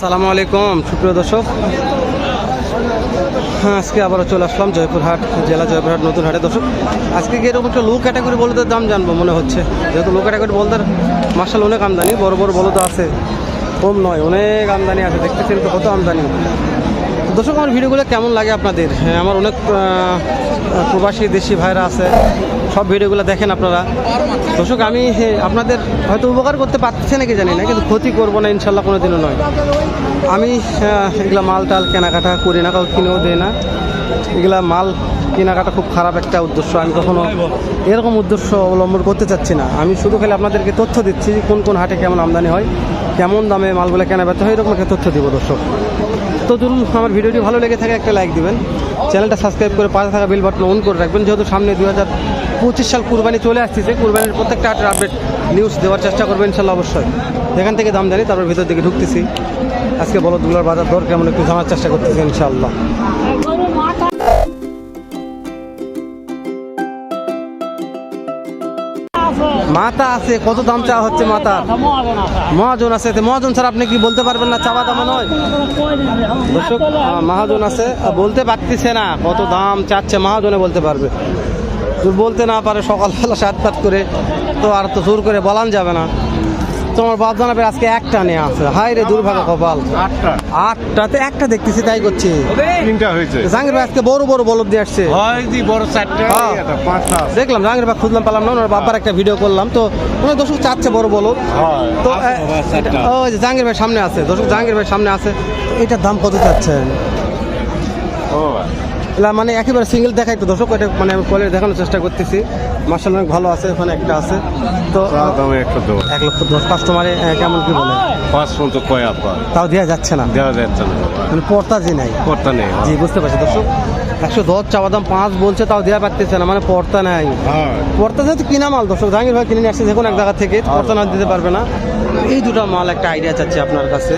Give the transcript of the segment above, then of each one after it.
সালামু আলাইকুম সুপ্রিয় দর্শক। হ্যাঁ আজকে আবারও চলে আসলাম জয়পুরহাট জেলা জয়পুরহাট নতুন হাটে। দর্শক আজকে কি এরকম একটা লো ক্যাটাগরি বলতে দাম জানব মনে হচ্ছে। যেহেতু লো ক্যাটাগরি বলদের মার্শাল অনেক আমদানি বড় বড় বলদ আছে কম নয় অনেক আমদানি আছে দেখতেছেন তো কত আমদানি। দর্শক আমার ভিডিওগুলো কেমন লাগে আপনাদের? হ্যাঁ, আমার অনেক প্রবাসী দেশি ভাইরা আছে সব ভিডিওগুলো দেখেন আপনারা। দর্শক, আমি আপনাদের হয়তো উপকার করতে পারতেছে নাকি জানি না, কিন্তু ক্ষতি করব না, ইনশাল্লাহ কোনো দিনও নয়। আমি এগুলা মাল টাল কেনাকাটা করি না কাউকে কিনেও দেয় না। এগুলা মাল কেনাকাটা খুব খারাপ একটা উদ্দেশ্য। আমি কখনো এরকম উদ্দেশ্য অবলম্বন করতে চাচ্ছি না। আমি শুধু খালি আপনাদেরকে তথ্য দিচ্ছি কোন কোন হাটে কেমন আমদানি হয়, কেমন দামে মালগুলো কেনা বেচা হয় এরকম একটা তথ্য দিব দর্শক। ধরুন আমার ভিডিওটি ভালো লেগে থাকে একটা লাইক দেবেন। চ্যানেলটা সাবস্ক্রাইব করে পাশে থাকা বিল বাটন অন করে রাখবেন। যেহেতু সামনে দু হাজার পঁচিশ সাল কুরবানি চলে আসতেছে কুরবানির প্রত্যেকটা হাটের আপডেট নিউজ দেওয়ার চেষ্টা করবেন ইনশাল্লাহ অবশ্যই। এখান থেকে দাম জানি, তারপর ভিতর দিকে ঢুকতেছি। আজকে বলো দুলার বাজার দর কেমন একটু জানার চেষ্টা করতেছি ইনশাল্লাহ। মাথা আছে, কত দাম চা হচ্ছে মাথা? মহাজন আছে মহাজন স্যার, আপনি কি বলতে পারবেন না, চাওয়া দাম নয়? দর্শক মহাজন আছে বলতে পারতেছে না, কত দাম চাচ্ছে, মহাজনে বলতে পারবে। বলতে না পারে, সকালবেলা সাত পাত করে, তো আর তো জোর করে বলান যাবে না। তোমার বাপ জানাবে আজকে একটা নিয়ে আছে। হাই রে দুর্ভাগ্য কপাল। আটটা। আটটাতে একটা দেখতেছি তাই করছি। তিনটা হয়েছে। জাহাঙ্গীর ভাই আজকে বড় বড় বলদ দিয়ে আসছে। হয় দি বড় চারটা। হ্যাঁ। এটা পাঁচটা আছে। দেখলাম জাহাঙ্গীর ভাই খুঁজলাম পেলাম না ওনার বাবার একটা ভিডিও করলাম। তো ওনার দর্শক চাচ্ছে বড় বলদ। হয়, তো ওই যে জাহাঙ্গীর ভাই সামনে আছে। দর্শক জাহাঙ্গীর ভাই সামনে আছে। এটার দাম কত চাচ্ছেন? ও এলা মানে একেবারে সিঙ্গেল দেখাই তো দর্শক এটা মানে আমি কলে দেখানোর চেষ্টা করতেছি। মার্শাল অনেক ভালো আছে ওখানে একটা আছে। তো এক লক্ষ দশ। কাস্টমারে কেমন কি বলে? পাঁচ পর্যন্ত কয় আপা তাও দেওয়া যাচ্ছে না। দেওয়া যাচ্ছে না। মানে পর্তা যে নাই। পর্তা নেই। জি বুঝতে পারছি দর্শক। একশো দশ চাওয়া দাম পাঁচ বলছে তাও দেওয়া পারতেছে না মানে পর্তা নাই। হ্যাঁ। পর্তা তো কিনা মাল দর্শক জাহাঙ্গীর ভাই কিনে নিয়ে আসছে যে কোনো এক জায়গা থেকে পর্তা না দিতে পারবে না। এই দুটো মাল একটা আইডিয়া চাচ্ছি আপনার কাছে।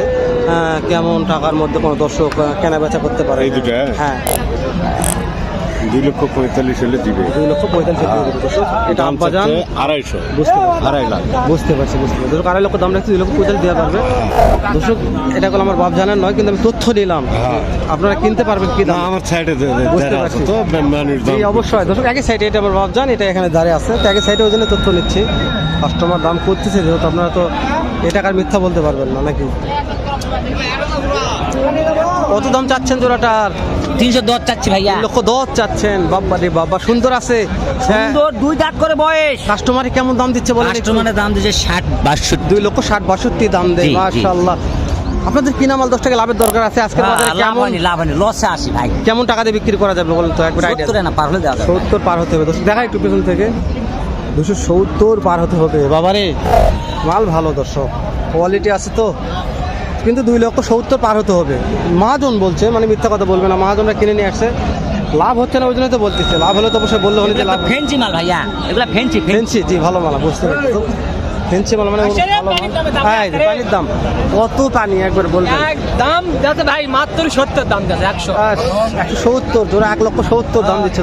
কেমন টাকার মধ্যে কোনো দর্শক কেনা বেচা করতে পারে এই দুটো? হ্যাঁ। দুই লক্ষ পঁয়তাল্লিশ হলে দিবে দুই লক্ষ পঁয়তাল্লিশ এটা আব্বাজান আড়াইশো। বুঝতে আড়াই লাখ। বুঝতে পারছি বুঝতে পারছি। দর্শক আড়াই লক্ষ দাম রাখছি দুই লক্ষ পঁয়তাল্লিশ দেওয়া পারবে। দর্শক এটা হলো আমার বাপ জানার নয় কিন্তু আমি তথ্য নিলাম। হ্যাঁ। আপনারা কিনতে পারবেন কি না? দাম আমার সাইডে বুঝতে পারছি। তো অবশ্যই। দর্শক একই সাইডে এটা আমার বাপ জান এটা এখানে দাঁড়িয়ে আছে। তো একই সাইডে ওই জন্য তথ্য নিচ্ছি। কাস্টমার দাম করতেছে যেহেতু আপনারা তো এ টাকার মিথ্যা বলতে পারবেন না নাকি? কত দাম চাচ্ছেন জোড়াটার? তিনশো দশ চাচ্ছি ভাইয়া। লক্ষ দশ চাচ্ছেন। বাবা রে বাবা সুন্দর আছে। হ্যাঁ। সুন্দর দুই দাঁত করে বয়স। কাস্টমারে কেমন দাম দিচ্ছে বলেন কাস্টমারের দাম দিচ্ছে ষাট বাষট্টি। দুই লক্ষ ষাট বাষট্টি দাম দেয়। মাশাল্লাহ আপনাদের কিনা মাল দশ টাকা লাভের দরকার আছে? আজকে বাজারে লাভ কেমন? লাভ হয়নি। লসে আসি ভাই। কেমন টাকা দিয়ে বিক্রি করা যাবে বলেন তো একবার আইডিয়া সত্তরে না পার হলে দেওয়া যাবে। সত্তর পার হতে হবে। দর্শক দেখা একটু পেছন থেকে। দুশো সত্তর পার হতে হবে। বাবারে মাল ভালো দর্শক। কোয়ালিটি আছে তো। কিন্তু দুই লক্ষ সত্তর পার হতে হবে। মহাজন বলছে মানে মিথ্যা কথা বলবে না মহাজনরা কিনে নিয়ে আসছে। লাভ হচ্ছে না ওই জন্য তো বলতেছে। লাভ হলে তো অবশ্যই বললে হলে যে লাভ ফেন্সি মাল ভাইয়া এগুলা ফেন্সি ফেন্সি ফেন্সি জি ভালো মাল বুঝতে পারছি। ফেন্সি মানে পানির দাম হ্যাঁ। পানির দাম। কত পানি একবার বলবেন? দাম যাতে ভাই মাত্র সত্তর দাম যাচ্ছে একশো। একশো সত্তর ধরো এক লক্ষ সত্তর দাম দিচ্ছে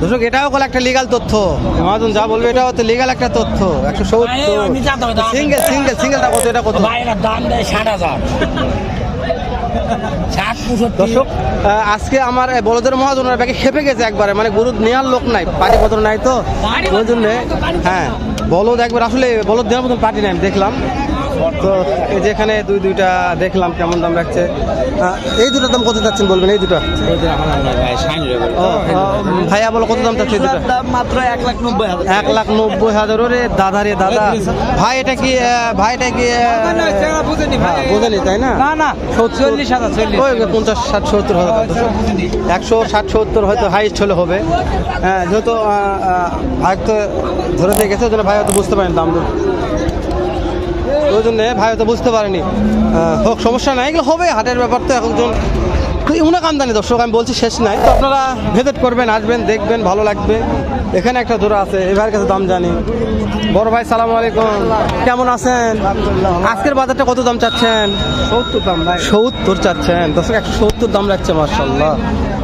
দর্শক এটাও কল একটা লিগাল তথ্য। মহাজন যা বলবে এটাও তো লিগাল একটা তথ্য। একশো সত্তর। সিঙ্গেল সিঙ্গেল সিঙ্গেলটা কত এটা কত? দাম দেয় ষাট হাজার। দর্শক আজকে আমার বলদের মহাজনের ব্যাগে খেপে গেছে একবারে। মানে গরু নেওয়ার লোক নাই পাটি পত্র নাই তো। ওই জন্য হ্যাঁ। বলদ একবার আসলে বলদ দেওয়ার মতন পার্টি নাই দেখলাম। তো এই যেখানে দুই দুইটা দেখলাম কেমন দাম রাখছে। এই দুটোর দাম কত যাচ্ছেন বলবেন? এই দুটো? ভাইয়া বলো কত দাম চাচ্ছে দুটো? মাত্র এক লাখ নব্বই হাজার। এক লাখ নব্বই হাজার ওরে দাদা রে দাদা। ভাই এটা কি ভাই এটা কি হ্যাঁ, বোঝেনি তাই না? না না চল্লিশ হাজার চল্লিশ। পঞ্চাশ ষাট সত্তর হাজার একশো ষাট সত্তর হয়তো হাইস্ট হলে হবে। হ্যাঁ যেহেতু ভাই তো ধরে দিয়ে গেছে ভাই হয়তো বুঝতে পারেন দাম। ওই জন্য ভাই হয়তো বুঝতে পারেনি। হোক সমস্যা নাই এগুলো হবে হাটের ব্যাপার তো একজন অনেক আমদানি দর্শক আমি বলছি শেষ নাই। তো আপনারা ভিজিট করবেন আসবেন দেখবেন ভালো লাগবে। এখানে একটা জোড়া আছে এবার কাছে দাম জানি। বড় ভাই সালাম আলাইকুম। কেমন আছেন? আজকের বাজারটা কত দাম চাচ্ছেন? সত্তর দাম ভাই। সত্তর চাচ্ছেন। দর্শক একশো সত্তর দাম রাখছে মার্শাল্লাহ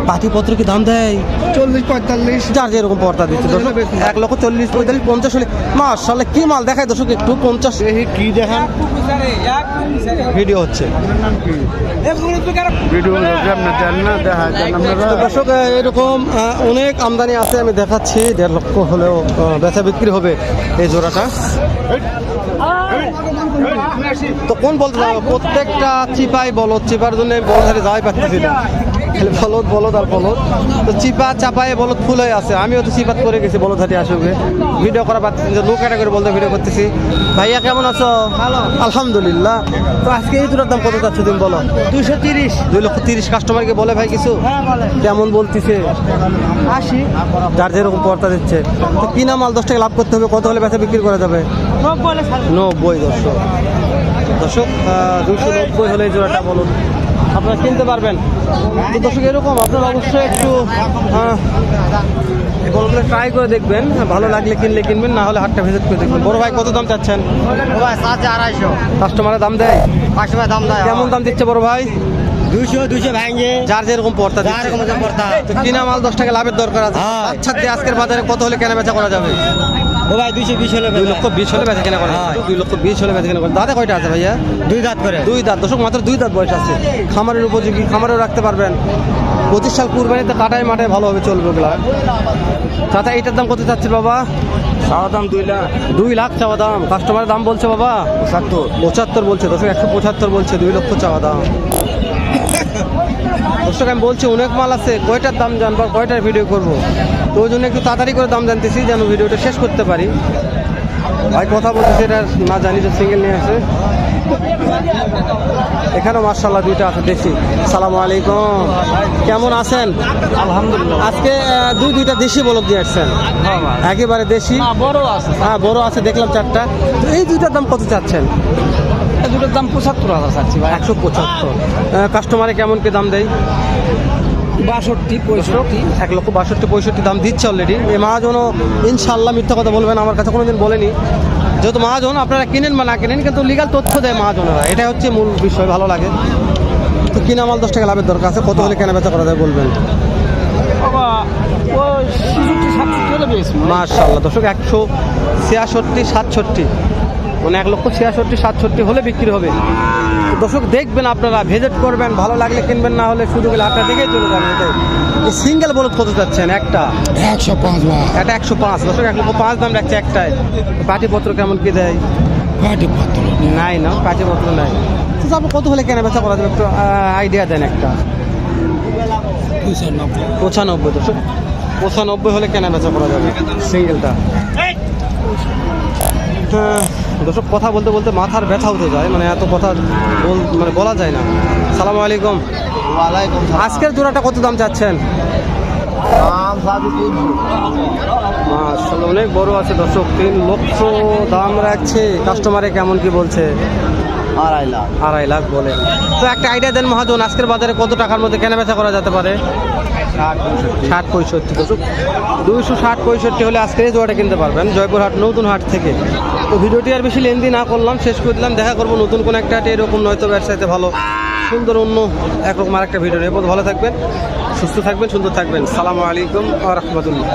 পাতিপত্র কি দাম দেয়? চল্লিশ পঁয়তাল্লিশ। যার যেরকম পর্দা দিচ্ছে দর্শক এক লক্ষ চল্লিশ পঁয়তাল্লিশ পঞ্চাশ হলে মার্শাল্লাহ কি মাল দেখায় দর্শক একটু পঞ্চাশ। কি দেখান? ভিডিও হচ্ছে। দেখা দর্শক এরকম অনেক আমদানি আছে আমি দেখাচ্ছি। দেড় লক্ষ হলেও বেচা বিক্রি হবে এই জোড়াটা। তো কোন বলতে যাব? প্রত্যেকটা চিপাই বলো চিপার জন্য হারে যাই পাচ্ছি না। খালি বলদ বলদ আর বলদ। তো চিপা চাপায় বলদ ফুল হয়ে আছে। আমিও তো চিপাত করে গেছি বলদ হাটে আসবে ভিডিও করা যে লোক ক্যাটাগরি বলতে ভিডিও করতেছি। ভাইয়া কেমন আছো? ভালো। আলহামদুলিল্লাহ। তো আজকে এই জোড়ার দাম কত যাচ্ছে তুমি বলো? দুইশো তিরিশ। দুই লক্ষ তিরিশ কাস্টমারকে বলে ভাই কিছু? কেমন বলতিছে? আশি। যার যেরকম পর্তা দিচ্ছে। তো কিনা মাল দশ টাকা লাভ করতে হবে কত হলে বেচা বিক্রি করা যাবে? নব্বই দর্শক। দর্শক দুশো নব্বই হলে এই জোড়াটা বলুন। আপনারা কিনতে পারবেন। তো দর্শক এরকম আপনারা অবশ্যই একটু এই গল্পগুলো ট্রাই করে দেখবেন। ভালো লাগলে কিনলে কিনবেন না হলে হাটটা ভিজিট করে দেখবেন। বড় ভাই কত দাম চাচ্ছেন? ভাই সাত আড়াইশো। কাস্টমারের দাম দেয়? টাকা দাম দেয় কেমন দাম দিচ্ছে বড় ভাই? দুইশো দুইশো ভাঙে। যার যেরকম পড়তা যার যেরকম পড়তা। তো কিনা মাল দশ টাকা লাভের দরকার আছে। হ্যাঁ। আচ্ছা আজকের বাজারে কত হলে কেনা বেচা করা যাবে? ও ভাই দুইশো বিশ হলে দুই লক্ষ বিশ হলে বেচা কেনা করা। হ্যাঁ। দুই লক্ষ বিশ হলে বেচা কেনা করা। দাদা কয়টা আছে ভাইয়া? দুই দাঁত করে। দুই দাঁত। দশক মাত্র দুই দাঁত বয়স আছে। খামারের উপযোগী খামারেও রাখতে পারবেন। পঁচিশ সাল কুরবানিতে কাটায় মাটায় ভালোভাবে চলবে ওগুলা। চাচা এইটার দাম কত চাচ্ছে বাবা? চাওয়া দাম দুই লাখ। দুই লাখ চাওয়া দাম। কাস্টমারের দাম বলছে বাবা? পঁচাত্তর। পঁচাত্তর বলছে। দর্শক একশো পঁচাত্তর বলছে। দুই লক্ষ চাওয়া দাম। দর্শক আমি বলছি অনেক মাল আছে কয়টার দাম জানব কয়টার ভিডিও করব? তো ওই জন্য একটু তাড়াতাড়ি করে দাম জানতেছি যেন ভিডিওটা শেষ করতে পারি। ভাই কথা বলতেছি এটা না জানি যে সিঙ্গেল নিয়ে আসে। এখানেও মার্শাল্লাহ দুইটা আছে দেশি। সালাম আলাইকুম। কেমন আছেন? আলহামদুলিল্লাহ। আজকে দুই দুইটা দেশি বলক দিয়ে আসছেন। একেবারে দেশি? বড় আছে হ্যাঁ বড় আছে দেখলাম চারটা। তো এই দুইটার দাম কত চাচ্ছেন? দুটোর দাম পঁচাত্তর হাজার চাচ্ছি ভাই। একশো পঁচাত্তর। কাস্টমারে কেমন কি দাম দেয়? বাষট্টি পঁয়ষট্টি। এক লক্ষ বাষট্টি পঁয়ষট্টি দাম দিচ্ছে অলরেডি এই মহাজনও ইনশাল্লাহ মিথ্যা কথা বলবেন আমার কাছে কোনোদিন বলেনি। যেহেতু মহাজন আপনারা কিনেন বা না কিনেন কিন্তু লিগাল তথ্য দেয় মহাজনেরা। এটাই হচ্ছে মূল বিষয় ভালো লাগে। তো কিনা মাল দশ টাকা লাভের দরকার আছে কত হলে কেনা বেচা করা যায় বলবেন? মার্শাল্লাহ দর্শক একশো ছিয়াষট্টি সাতষট্টি। মানে এক লক্ষ ছিয়াষট্টি সাতষট্টি হলে বিক্রি হবে। দর্শক দেখবেন আপনারা ভিজিট করবেন ভালো লাগলে কিনবেন না হলে শুধু গেলে আপনার দিকেই চলে যাবেন। এটাই এই সিঙ্গেল বলদ কত যাচ্ছেন একটা। একশো পাঁচ একটা একশো পাঁচ। দর্শক এক লক্ষ পাঁচ দাম রাখছে একটাই পাটিপত্র কেমন কি দেয়? পাটি পাত্র নাই না পাটিপত্র নাই। তারপর কত হলে কেনা বেচা করা যাবে? একটু আইডিয়া দেন একটা। পঁচানব্বই। দর্শক। পঁচানব্বই হলে কেনা বেচা করা যাবে সিঙ্গেলটা দর্শক কথা বলতে বলতে মাথার ব্যথা উঠে যায় মানে এত কথা বল মানে বলা যায় না। সালাম আলাইকুম। ওয়ালাইকুম আজকের জোড়াটা কত দাম চাচ্ছেন? মাশাআল্লাহ, অনেক বড় আছে দর্শক তিন লক্ষ দাম রাখছে। কাস্টমারে কেমন কি বলছে? আড়াই লাখ। আড়াই লাখ বলে। তো একটা আইডিয়া দেন মহাজন আজকের বাজারে কত টাকার মধ্যে কেনা বেচা করা যেতে পারে? ষাট পঁয়ষট্টি। দুশো ষাট পঁয়ষট্টি হলে আজকে এই জোয়াটা কিনতে পারবেন, জয়পুরহাট নতুন হাট থেকে। তো ভিডিওটি আর বেশি লেন্দি না করলাম, শেষ করে দিলাম, দেখা করব নতুন কোনো একটা হাটে, এরকম নয়তো ব্যবসাতে ভালো, সুন্দর, অন্য একরকম আর একটা ভিডিও নেব ভালো থাকবেন, সুস্থ থাকবেন, সুন্দর থাকবেন। সালামু আলাইকুম আ রহমতুল্লাহ।